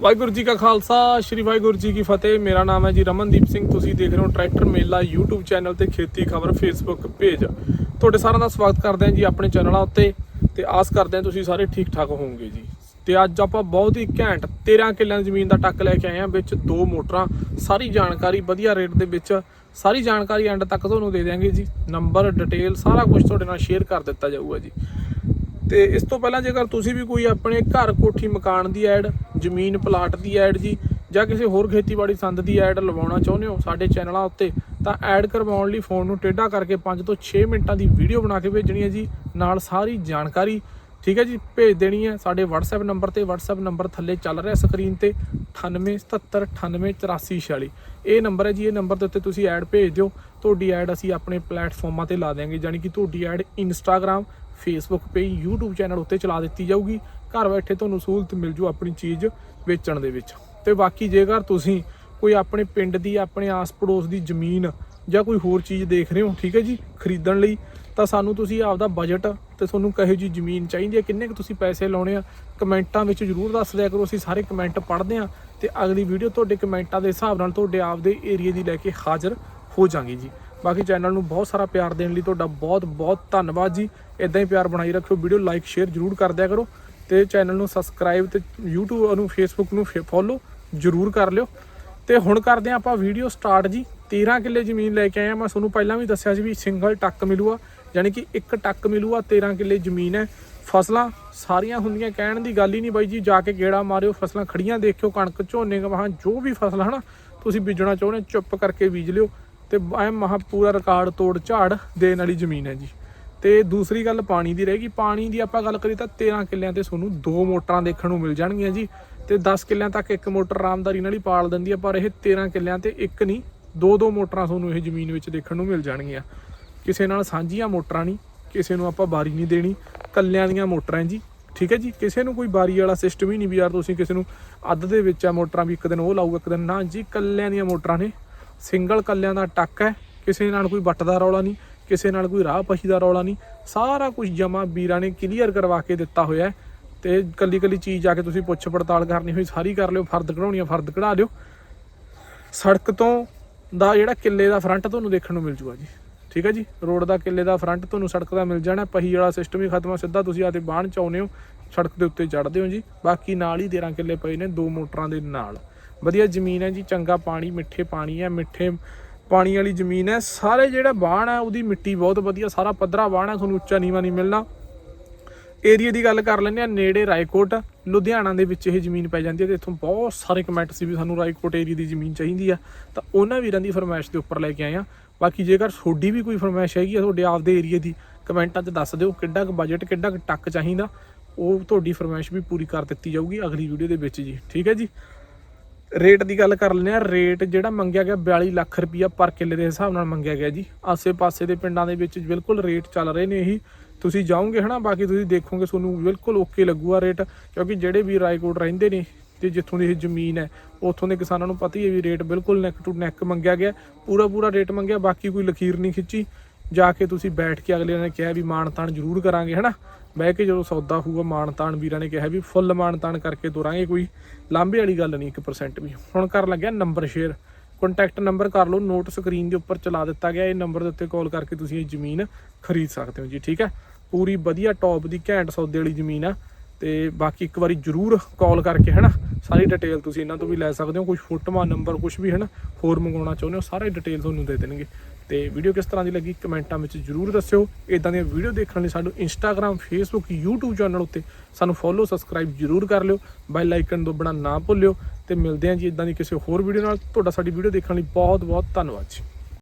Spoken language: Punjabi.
ਵਾਹਿਗੁਰੂ ਜੀ ਕਾ ਖਾਲਸਾ, ਸ੍ਰੀ ਵਾਹਿਗੁਰੂ ਜੀ ਕੀ ਫਤਿਹ। ਮੇਰਾ ਨਾਮ ਹੈ ਜੀ ਰਮਨਦੀਪ ਸਿੰਘ। ਤੁਸੀਂ ਦੇਖ ਰਹੇ ਹੋ ਟਰੈਕਟਰ ਮੇਲਾ YouTube ਚੈਨਲ ਤੇ ਖੇਤੀ ਖਬਰ Facebook ਪੇਜ। ਤੁਹਾਡੇ ਸਾਰਿਆਂ ਦਾ ਸਵਾਗਤ ਕਰਦੇ ਹਾਂ ਜੀ ਆਪਣੇ ਚੈਨਲਾਂ ਉੱਤੇ। ਤੇ ਆਸ ਕਰਦੇ ਹਾਂ ਤੁਸੀਂ ਸਾਰੇ ਠੀਕ ਠਾਕ ਹੋਵੋਗੇ ਜੀ। ਤੇ ਅੱਜ ਆਪਾਂ ਬਹੁਤ ਹੀ ਘੈਂਟ 13 ਕਿੱਲਿਆਂ ਦੀ ਜ਼ਮੀਨ ਦਾ ਟੱਕ ਲੈ ਕੇ ਆਏ ਹਾਂ, ਵਿੱਚ ਦੋ ਮੋਟਰਾਂ, ਸਾਰੀ ਜਾਣਕਾਰੀ ਵਧੀਆ ਰੇਟ ਦੇ ਵਿੱਚ। ਸਾਰੀ ਜਾਣਕਾਰੀ ਐਂਡ ਤੱਕ ਤੁਹਾਨੂੰ ਦੇ ਦਿਆਂਗੇ ਜੀ। ਨੰਬਰ ਡਿਟੇਲ ਸਾਰਾ ਕੁਝ ਤੁਹਾਡੇ ਨਾਲ ਸ਼ੇਅਰ ਕਰ ਦਿੱਤਾ ਜਾਊਗਾ ਜੀ। ਤੇ ਇਸ ਤੋਂ ਪਹਿਲਾਂ ਜੇਕਰ ਤੁਸੀਂ ਵੀ ਕੋਈ ਆਪਣੇ ਘਰ ਕੋਠੀ ਮਕਾਨ ਦੀ ਐਡ ਜ਼ਮੀਨ ਪਲਾਟ ਦੀ ਐਡ ਜੀ ਜਾਂ ਕਿਸੇ ਹੋਰ ਖੇਤੀਬਾੜੀ ਸੰਦ ਦੀ ਐਡ ਲਵਾਉਣਾ ਚਾਹੁੰਦੇ ਹੋ ਸਾਡੇ ਚੈਨਲਾਂ ਉੱਤੇ, ਤਾਂ ਐਡ ਕਰਵਾਉਣ ਲਈ ਫੋਨ ਨੂੰ ਟੇਢਾ ਕਰਕੇ 5 ਤੋਂ 6 ਮਿੰਟਾਂ ਦੀ ਵੀਡੀਓ ਬਣਾ ਕੇ ਭੇਜਣੀ ਹੈ ਜੀ, ਨਾਲ ਸਾਰੀ ਜਾਣਕਾਰੀ। ਠੀਕ ਹੈ ਜੀ, ਭੇਜ ਦੇਣੀ ਹੈ ਸਾਡੇ WhatsApp ਨੰਬਰ ਤੇ, WhatsApp ਨੰਬਰ ਥੱਲੇ ਚੱਲ ਰਿਹਾ ਸਕਰੀਨ ਤੇ 9877988446 ਇਹ ਨੰਬਰ ਹੈ ਜੀ, ਇਹ ਨੰਬਰ ਦੇ ਉੱਤੇ ਤੁਸੀਂ ਐਡ ਭੇਜ ਦਿਓ। ਤੁਹਾਡੀ ਐਡ ਅਸੀਂ ਆਪਣੇ ਪਲੇਟਫਾਰਮਾਂ ਤੇ ਲਾ ਦਿਆਂਗੇ ਯਾਨੀ ਕਿ ਤੁਹਾਡੀ ad Instagram Facebook page YouTube channel ਉੱਤੇ ਚਲਾ ਦਿੱਤੀ ਜਾਊਗੀ। ਘਰ ਬੈਠੇ ਤੁਹਾਨੂੰ ਸਹੂਲਤ ਮਿਲ ਜੂ ਆਪਣੀ ਚੀਜ਼ ਵੇਚਣ ਦੇ ਵਿੱਚ। ਤੇ ਬਾਕੀ ਜੇਕਰ ਤੁਸੀਂ ਕੋਈ ਆਪਣੇ ਪਿੰਡ ਦੀ, ਆਪਣੇ ਆਸ ਪੜੋਸ ਦੀ ਜ਼ਮੀਨ ਜਾਂ ਕੋਈ ਹੋਰ ਚੀਜ਼ ਦੇਖ ਰਹੇ ਹੋ, ਠੀਕ ਹੈ ਜੀ, ਖਰੀਦਣ ਲਈ, ਤਾਂ ਸਾਨੂੰ ਤੁਸੀਂ ਆਪਦਾ ਬਜਟ ਤੇ ਤੁਹਾਨੂੰ ਕਹੇ ਜੀ ਜ਼ਮੀਨ ਚਾਹੀਦੀ ਹੈ, ਕਿੰਨੇ ਕੁ ਤੁਸੀਂ ਪੈਸੇ ਲਾਉਣੇ ਆ, ਕਮੈਂਟਾਂ ਵਿੱਚ ਜਰੂਰ ਦੱਸ ਦਿਆ ਕਰੋ, ਅਸੀਂ ਸਾਰੇ ਕਮੈਂਟ ਪੜ੍ਹਦੇ ਆ ਤੇ ਅਗਲੀ ਵੀਡੀਓ ਤੁਹਾਡੇ ਕਮੈਂਟਾਂ ਦੇ ਹਿਸਾਬ ਨਾਲ ਤੁਹਾਡੇ ਆਪਦੇ ਏਰੀਆ ਦੀ ਲੈ ਕੇ ਹਾਜ਼ਰ ਹੋ ਜਾਾਂਗੇ ਜੀ। ਬਾਕੀ ਚੈਨਲ ਨੂੰ ਬਹੁਤ ਸਾਰਾ ਪਿਆਰ ਦੇਣ ਲਈ ਤੁਹਾਡਾ ਬਹੁਤ ਬਹੁਤ ਧੰਨਵਾਦ ਜੀ। ਇਦਾਂ ਹੀ ਪਿਆਰ ਬਣਾਈ ਰੱਖਿਓ ਵੀਡੀਓ ਲਾਈਕ ਸ਼ੇਅਰ ਜਰੂਰ ਕਰ ਦਿਆ ਕਰੋ ਤੇ ਚੈਨਲ ਨੂੰ ਸਬਸਕ੍ਰਾਈਬ ਤੇ YouTube ਨੂੰ Facebook ਨੂੰ ਫੋਲੋ ਜਰੂਰ ਕਰ ਲਿਓ। ਤੇ ਹੁਣ ਕਰਦੇ ਹਾਂ ਆਪਾਂ ਵੀਡੀਓ ਸਟਾਰਟ ਜੀ। 13 ਕਿੱਲੇ ਜ਼ਮੀਨ ਲੈ ਕੇ ਆਏ ਆ ਮੈਂ ਤੁਹਾਨੂੰ ਪਹਿਲਾਂ ਵੀ ਦੱਸਿਆ ਸੀ ਵੀ ਸਿੰਗਲ ਟੱਕ ਮਿਲੂਗਾ ਯਾਨੀ ਕਿ ਇੱਕ ਟੱਕ ਮਿਲੂਗਾ 13 ਕਿੱਲੇ ਜ਼ਮੀਨ ਹੈ। ਫਸਲਾਂ ਸਾਰੀਆਂ ਹੁੰਦੀਆਂ ਕਹਿਣ ਦੀ ਗੱਲ ਹੀ ਨਹੀਂ ਬਾਈ ਜੀ ਜਾ ਕੇ ਗੇੜਾ ਮਾਰਿਓ ਫਸਲਾਂ ਖੜੀਆਂ ਦੇਖਿਓ ਕਣਕ ਝੋਨੇ ਗਵਾਹਾਂ ਜੋ ਵੀ ਫਸਲ ਹਨਾ? ਤੁਸੀਂ ਬੀਜਣਾ ਚਾਹੁੰਦੇ ਹੋ, ਚੁੱਪ ਕਰਕੇ ਬੀਜ ਲਿਓ। ਤੇ ਐ ਮਹਾ ਪੂਰਾ ਰਿਕਾਰਡ ਤੋੜ ਝਾੜ ਦੇਣ ਵਾਲੀ ਜ਼ਮੀਨ ਹੈ ਜੀ। ਤੇ ਦੂਸਰੀ ਗੱਲ ਪਾਣੀ ਦੀ ਰਹੇਗੀ ਪਾਣੀ ਦੀ ਆਪਾਂ ਗੱਲ ਕਰੀ ਤਾਂ 13 ਕਿੱਲਿਆਂ ਤੇ ਤੁਹਾਨੂੰ ਦੋ ਮੋਟਰਾਂ ਦੇਖਣ ਨੂੰ ਮਿਲ ਜਾਣਗੀਆਂ ਜੀ। ਤੇ 10 ਕਿੱਲਿਆਂ ਤੱਕ ਇੱਕ ਮੋਟਰ ਆਰਾਮਦਾਰੀ ਨਾਲ ਹੀ ਪਾਲ ਦਿੰਦੀ ਹੈ ਪਰ ਇਹ 13 ਕਿੱਲਿਆਂ ਤੇ ਇੱਕ ਨਹੀਂ, ਦੋ ਦੋ ਮੋਟਰਾਂ ਤੁਹਾਨੂੰ ਇਹ ਜ਼ਮੀਨ ਵਿੱਚ ਦੇਖਣ ਨੂੰ ਮਿਲ ਜਾਣਗੀਆਂ। ਕਿਸੇ ਨਾਲ ਸਾਂਝੀਆਂ ਮੋਟਰਾਂ ਨਹੀਂ, ਕਿਸੇ ਨੂੰ ਆਪਾਂ ਬਾਰੀ ਨਹੀਂ ਦੇਣੀ, ਕੱਲਿਆਂ ਦੀਆਂ ਮੋਟਰਾਂ ਜੀ। ਠੀਕ ਹੈ ਜੀ? ਕਿਸੇ ਨੂੰ ਕੋਈ ਬਾਰੀ ਵਾਲਾ ਸਿਸਟਮ ਹੀ ਨਹੀਂ ਵੀ ਯਾਰ ਤੁਸੀਂ ਕਿਸੇ ਨੂੰ ਅੱਧ ਦੇ ਵਿੱਚ ਆ ਮੋਟਰਾਂ ਵੀ ਇੱਕ ਦਿਨ ਉਹ ਲਾਊਗਾ, ਇੱਕ ਦਿਨ ਨਾ। ਜੀ, ਕੱਲਿਆਂ ਦੀਆਂ ਮੋਟਰਾਂ ਨੇ ਸਿੰਗਲ ਕੱਲਿਆਂ ਦਾ ਟੱਕ ਹੈ, ਕਿਸੇ ਨਾਲ ਕੋਈ ਵੱਟ ਦਾ ਰੌਲਾ ਨਹੀਂ, ਕਿਸੇ ਨਾਲ ਕੋਈ ਰਾਹ ਪਹੀ ਦਾ ਰੌਲਾ ਨਹੀਂ, ਸਾਰਾ ਕੁਝ ਜਮਾ ਵੀਰਾਂ ਨੇ ਕਲੀਅਰ ਕਰਵਾ ਕੇ ਦਿੱਤਾ ਹੋਇਆ ਹੈ। ਤੇ ਕੱਲੀ ਕੱਲੀ ਚੀਜ਼ ਜਾ ਕੇ ਤੁਸੀਂ ਪੁੱਛ ਪੜਤਾਲ ਕਰਨੀ ਹੋਈ, ਸਾਰੀ ਕਰ ਲਿਓ, ਫਰਦ ਕਢਾਉਣੀ ਆ ਫਰਦ ਕਢਾ ਲਿਓ। ਸੜਕ ਤੋਂ ਦਾ ਜਿਹੜਾ ਕਿੱਲੇ ਦਾ ਫਰੰਟ ਤੁਹਾਨੂੰ ਦੇਖਣ ਨੂੰ ਮਿਲ ਜੂਗਾ ਜੀ। ਠੀਕ ਹੈ ਜੀ? ਰੋਡ ਦਾ ਕਿੱਲੇ ਦਾ ਫਰੰਟ ਤੁਹਾਨੂੰ ਸੜਕ ਦਾ ਮਿਲ ਜਾਣਾ, ਪਹੀ ਵਾਲਾ ਸਿਸਟਮ ਹੀ ਖਤਮ ਆ, ਸਿੱਧਾ ਤੁਸੀਂ ਆਤੇ ਬਾਹਣ ਚ ਆਉਂਦੇ ਹੋ, ਸੜਕ ਦੇ ਉੱਤੇ ਚੜ੍ਹਦੇ ਹੋ ਜੀ। ਬਾਕੀ ਨਾਲ ਹੀ 13 ਕਿੱਲੇ ਪਏ ਨੇ, ਦੋ ਮੋਟਰਾਂ ਦੇ ਨਾਲ। ਵਧੀਆ ਜ਼ਮੀਨ ਹੈ ਜੀ, ਚੰਗਾ ਪਾਣੀ, ਮਿੱਠੇ ਪਾਣੀ ਹੈ, ਮਿੱਠੇ ਪਾਣੀ ਵਾਲੀ ਜ਼ਮੀਨ ਹੈ। ਸਾਰੇ ਜਿਹੜਾ ਬਾਣ ਹੈ, ਉਹਦੀ ਮਿੱਟੀ ਬਹੁਤ ਵਧੀਆ, ਸਾਰਾ ਪੱਧਰਾ ਬਾਣ ਹੈ, ਤੁਹਾਨੂੰ ਉੱਚਾ ਨੀਵਾ ਨਹੀਂ ਮਿਲਣਾ। ਏਰੀਆ ਦੀ ਗੱਲ ਕਰ ਲੈਂਦੇ ਆ ਨੇੜੇ ਰਾਏਕੋਟ, ਲੁਧਿਆਣਾ ਦੇ ਵਿੱਚ ਇਹ ਜ਼ਮੀਨ ਪੈ ਜਾਂਦੀ ਹੈ ਤੇ ਇੱਥੋਂ ਬਹੁਤ ਸਾਰੇ ਕਮੈਂਟ ਸੀ ਵੀ ਸਾਨੂੰ ਰਾਏਕੋਟ ਏਰੀਆ ਦੀ ਜ਼ਮੀਨ ਚਾਹੀਦੀ ਆ ਤਾਂ ਉਹਨਾਂ ਵੀਰਾਂ ਦੀ ਫਰਮਾਇਸ਼ ਦੇ ਉੱਪਰ ਲੈ ਕੇ ਆਏ ਆ ਬਾਕੀ ਜੇਕਰ ਤੁਹਾਡੀ ਵੀ ਕੋਈ ਫਰਮਾਇਸ਼ ਹੈਗੀ ਆ ਤੁਹਾਡੇ ਆਪਦੇ ਏਰੀਆ ਦੀ ਕਮੈਂਟਾਂ 'ਚ ਦੱਸ ਦਿਓ, ਕਿੱਡਾ ਕੁ ਬਜਟ ਕਿੱਡਾ ਕੁ ਟੱਕ ਚਾਹੀਦਾ, ਉਹ ਤੁਹਾਡੀ ਫਰਮਾਇਸ਼ ਵੀ ਪੂਰੀ ਕਰ ਦਿੱਤੀ ਜਾਊਗੀ ਅਗਲੀ ਵੀਡੀਓ ਦੇ ਵਿੱਚ ਜੀ। ਠੀਕ ਹੈ ਜੀ? ਰੇਟ ਦੀ ਗੱਲ ਕਰ ਲੈਂਦੇ ਆ ਰੇਟ ਜਿਹੜਾ ਮੰਗਿਆ ਗਿਆ 42 ਲੱਖ ਰੁਪਈਆ ਪਰ ਕਿੱਲੇ ਦੇ ਹਿਸਾਬ ਨਾਲ ਮੰਗਿਆ ਗਿਆ ਜੀ। ਆਸੇ-ਪਾਸੇ ਦੇ ਪਿੰਡਾਂ ਦੇ ਵਿੱਚ ਬਿਲਕੁਲ ਰੇਟ ਚੱਲ ਰਹੇ ਨੇ ਇਹੀ। ਤੁਸੀਂ ਜਾਓਗੇ ਹਨਾ, ਬਾਕੀ ਤੁਸੀਂ ਦੇਖੋਗੇ ਤੁਹਾਨੂੰ ਬਿਲਕੁਲ ਓਕੇ ਲੱਗੂਗਾ ਰੇਟ ਕਿਉਂਕਿ ਜਿਹੜੇ ਵੀ ਰਾਏਕੋਟ ਰਹਿੰਦੇ ਨੇ ਤੇ ਜਿੱਥੋਂ ਦੀ ਇਹ ਜ਼ਮੀਨ ਹੈ, ਉੱਥੋਂ ਦੇ ਕਿਸਾਨਾਂ ਨੂੰ ਪਤਾ ਹੀ ਹੈ ਵੀ ਰੇਟ ਬਿਲਕੁਲ ਨੈਕ ਟੂ ਨੈਕ ਮੰਗਿਆ ਗਿਆ। ਪੂਰਾ ਪੂਰਾ ਰੇਟ ਮੰਗਿਆ, ਬਾਕੀ ਕੋਈ ਲਖੀਰ ਨਹੀਂ ਖਿੱਚੀ। ਜਾ ਕੇ ਤੁਸੀਂ ਬੈਠ ਕੇ ਅਗਲੇ ਨੇ ਕਿਹਾ ਵੀ ਮਾਣ ਤਾਣ ਜ਼ਰੂਰ ਕਰਾਂਗੇ, ਹਨਾ? ਬਹਿ ਕੇ ਜਦੋਂ ਸੌਦਾ ਹੋਊਗਾ, ਮਾਣ ਤਾਣ ਵੀਰਾਂ ਨੇ ਕਿਹਾ ਵੀ ਫੁੱਲ ਮਾਣ ਤਾਣ ਕਰਕੇ ਤੋਰਾਂਗੇ ਕੋਈ। ਲਾਂਭੇ ਵਾਲੀ ਗੱਲ ਨਹੀਂ 1% ਵੀ। ਹੁਣ ਕਰਨ ਲੱਗਿਆ ਨੰਬਰ ਸ਼ੇਅਰ ਕੰਟੈਕਟ ਨੰਬਰ ਕਰ ਲਓ ਨੋਟ ਸਕਰੀਨ ਦੇ ਉੱਪਰ ਚਲਾ ਦਿੱਤਾ ਗਿਆ, ਇਹ ਨੰਬਰ ਦੇ ਉੱਤੇ ਕਾਲ ਕਰਕੇ ਤੁਸੀਂ ਇਹ ਜ਼ਮੀਨ ਖਰੀਦ ਸਕਦੇ ਹੋ ਜੀ, ਠੀਕ ਹੈ? ਪੂਰੀ ਵਧੀਆ ਟੌਪ ਦੀ ਘੈਂਟ ਸੌਦੇ ਵਾਲੀ ਜ਼ਮੀਨ ਆ, ਤੇ ਬਾਕੀ ਇੱਕ ਵਾਰੀ ਜਰੂਰ ਕਾਲ ਕਰਕੇ, ਹਨਾ? ਸਾਰੀ ਡਿਟੇਲ ਤੁਸੀਂ ਇਹਨਾਂ ਤੋਂ ਵੀ ਲੈ ਸਕਦੇ ਹੋ ਕੁਝ ਫੋਟੋਆਂ ਨੰਬਰ ਕੁਝ ਵੀ, ਹਨਾ? ਹੋਰ ਮੰਗਵਾਉਣਾ ਚਾਹੁੰਦੇ ਹੋ, ਸਾਰੇ ਡਿਟੇਲ ਤੁਹਾਨੂੰ ਦੇ ਦੇਣਗੇ। ਤੇ ਵੀਡੀਓ ਕਿਸ ਤਰ੍ਹਾਂ ਦੀ ਲੱਗੀ ਕਮੈਂਟਾਂ ਵਿੱਚ ਜਰੂਰ ਦੱਸਿਓ। ਇਦਾਂ ਦੀਆਂ ਵੀਡੀਓ ਦੇਖਣ ਲਈ ਸਾਨੂੰ ਇੰਸਟਾਗ੍ਰam ਫੇਸਬੁੱਕ YouTube ਚੈਨਲ ਉੱਤੇ ਸਾਨੂੰ ਫੋਲੋ ਸਬਸਕ੍ਰਾਈਬ ਜਰੂਰ ਕਰ ਲਿਓ। ਬੈਲ ਆਈਕਨ ਦਬਾਉਣਾ ਨਾ ਭੁੱਲਿਓ ਤੇ ਮਿਲਦੇ ਹਾਂ ਜੀ ਇਦਾਂ ਦੀ ਕਿਸੇ ਹੋਰ ਵੀਡੀਓ ਨਾਲ। ਤੁਹਾਡਾ ਸਾਡੀ ਵੀਡੀਓ ਦੇਖਣ ਲਈ ਬਹੁਤ ਬਹੁਤ ਧੰਨਵਾਦ ਜੀ।